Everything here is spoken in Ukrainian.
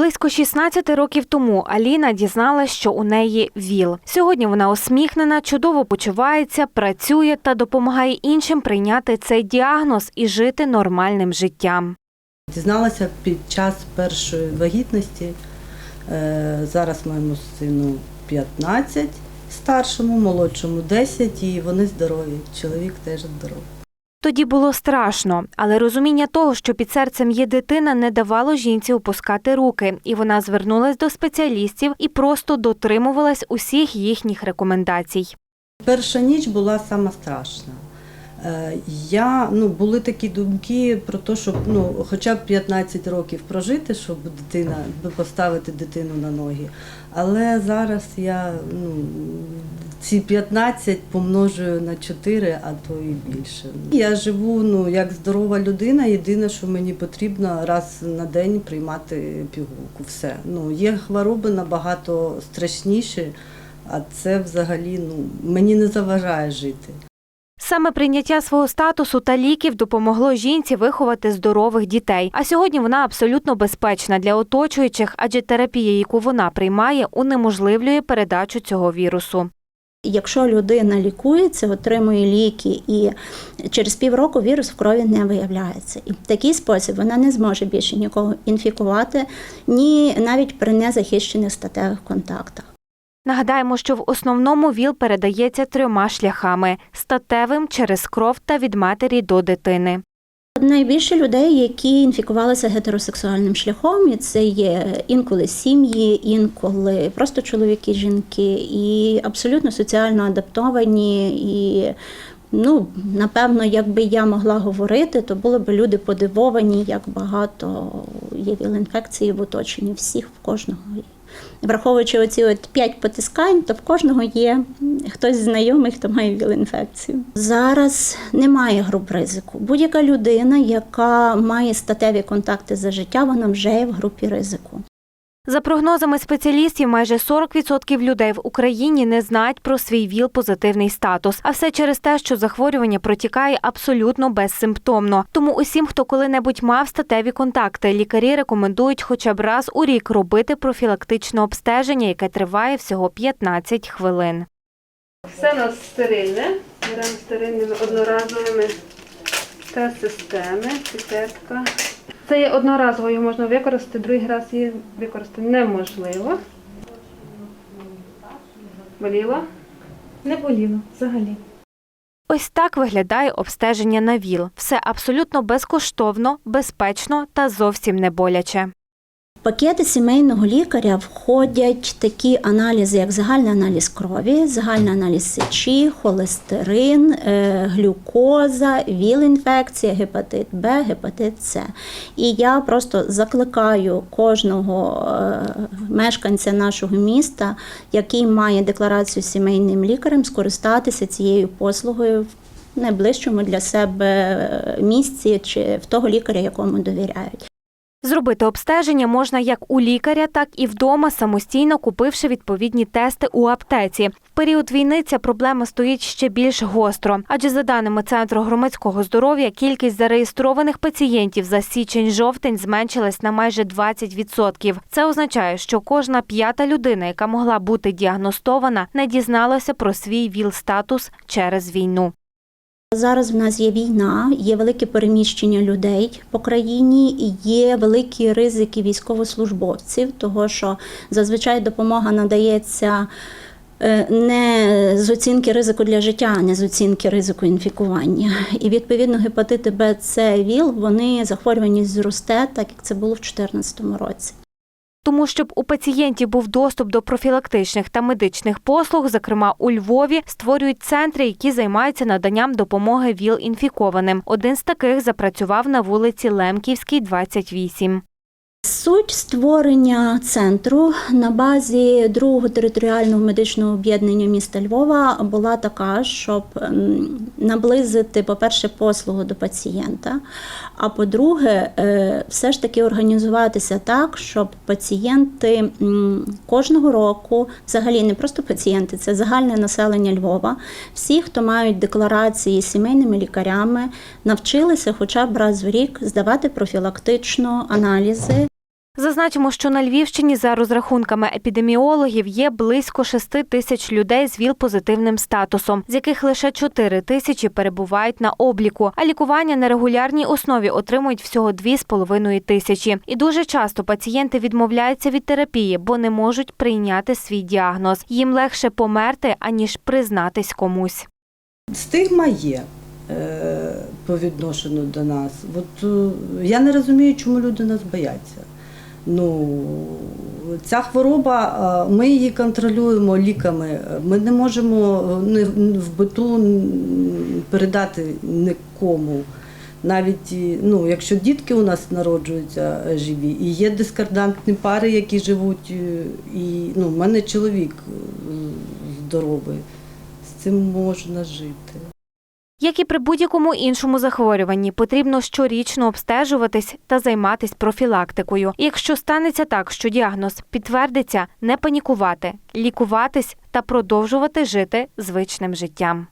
Близько 16 років тому Аліна дізналась, що у неї ВІЛ. Сьогодні вона усміхнена, чудово почувається, працює та допомагає іншим прийняти цей діагноз і жити нормальним життям. Дізналася під час першої вагітності. Е, Зараз моєму сину 15, старшому, молодшому 10, і вони здорові. Чоловік теж здоровий. Тоді було страшно, але розуміння того, що під серцем є дитина, не давало жінці опускати руки, і вона звернулась до спеціалістів і просто дотримувалась усіх їхніх рекомендацій. Перша ніч була сама страшна. Е, Я, ну, були такі думки про те, щоб ну, хоча б 15 років прожити, щоб дитина, поставити дитину на ноги. Але зараз я ну, ці 15 помножую на 4, а то і більше. Я живу ну, як здорова людина. Єдине, що мені потрібно раз на день приймати пігулку. Все. Ну, є хвороби набагато страшніші, а це взагалі ну, мені не заважає жити. Саме прийняття свого статусу та ліків допомогло жінці виховати здорових дітей. А сьогодні вона абсолютно безпечна для оточуючих, адже терапія, яку вона приймає, унеможливлює передачу цього вірусу. Якщо людина лікується, отримує ліки і через півроку вірус в крові не виявляється. І в такий спосіб вона не зможе більше нікого інфікувати, ні навіть при незахищених статевих контактах. Нагадаємо, що в основному ВІЛ передається трьома шляхами: статевим через кров та від матері до дитини. Найбільше людей, які інфікувалися гетеросексуальним шляхом, і це є інколи сім'ї, інколи просто чоловіки, жінки, і абсолютно соціально адаптовані. І ну, напевно, якби я могла говорити, то були б люди подивовані, як багато є віл-інфекції в оточенні всіх в кожного. Враховуючи оці от п'ять потискань, то в кожного є хтось знайомий, хто має віл-інфекцію. Зараз немає груп ризику. Будь-яка людина, яка має статеві контакти за життя, вона вже є в групі ризику. За прогнозами спеціалістів, майже 40% людей в Україні не знають про свій ВІЛ-позитивний статус. А все через те, що захворювання протікає абсолютно безсимптомно. Тому усім, хто коли-небудь мав статеві контакти, лікарі рекомендують хоча б раз у рік робити профілактичне обстеження, яке триває всього 15 хвилин. Все у нас стерильне. Беремо стерильними одноразовими та системи, піпетка. Це є одноразово, його можна використати, другий раз її використати неможливо. Боліло? Не боліло взагалі. Ось так виглядає обстеження на ВІЛ. Все абсолютно безкоштовно, безпечно та зовсім не боляче. Пакети сімейного лікаря входять такі аналізи, як загальний аналіз крові, загальний аналіз сечі, холестерин, е, глюкоза, ВІЛ-інфекція, гепатит Б, гепатит С. І я просто закликаю кожного е, мешканця нашого міста, який має декларацію сімейним лікарем, скористатися цією послугою в найближчому для себе місці чи в того лікаря, якому довіряють. Зробити обстеження можна як у лікаря, так і вдома, самостійно купивши відповідні тести у аптеці. В період війни ця проблема стоїть ще більш гостро, адже за даними Центру громадського здоров'я, кількість зареєстрованих пацієнтів за січень-жовтень зменшилась на майже 20%. Це означає, що кожна п'ята людина, яка могла бути діагностована, не дізналася про свій ВІЛ-статус через війну. Зараз в нас є війна, є велике переміщення людей по країні, є великі ризики військовослужбовців, того що зазвичай допомога надається е, не з оцінки ризику для життя, а не з оцінки ризику інфікування. І відповідно гепатити Б, С, ВІЛ, вони захворюваність зросте, так як це було в 2014 році. Тому, щоб у пацієнтів був доступ до профілактичних та медичних послуг, зокрема у Львові, створюють центри, які займаються наданням допомоги ВІЛ-інфікованим. Один з таких запрацював на вулиці Лемківській, 28. Суть створення центру на базі другого територіального медичного об'єднання міста Львова була така, щоб наблизити, по-перше, послугу до пацієнта. А по-друге, е, все ж таки організуватися так, щоб пацієнти кожного року, взагалі не просто пацієнти, це загальне населення Львова, всі, хто мають декларації з сімейними лікарями, навчилися хоча б раз в рік здавати профілактично аналізи. Зазначимо, що на Львівщині за розрахунками епідеміологів є близько 6 тисяч людей з ВІЛ-позитивним статусом, з яких лише 4 тисячі перебувають на обліку, а лікування на регулярній основі отримують всього 2,5 тисячі. І дуже часто пацієнти відмовляються від терапії, бо не можуть прийняти свій діагноз. Їм легше померти, аніж признатись комусь. Стигма є е, по відношенню до нас. От, е, я не розумію, чому люди нас бояться. Ну, ця хвороба, е, ми її контролюємо ліками. Ми не можемо е, в биту передати нікому. Навіть ну, якщо дітки у нас народжуються е, живі, і є дискордантні пари, які живуть, е, і ну, в мене чоловік е, здоровий, з цим можна жити. Як і при будь-якому іншому захворюванні, потрібно щорічно обстежуватись та займатись профілактикою. Якщо станеться так, що діагноз підтвердиться, не панікувати, лікуватись та продовжувати жити звичним життям.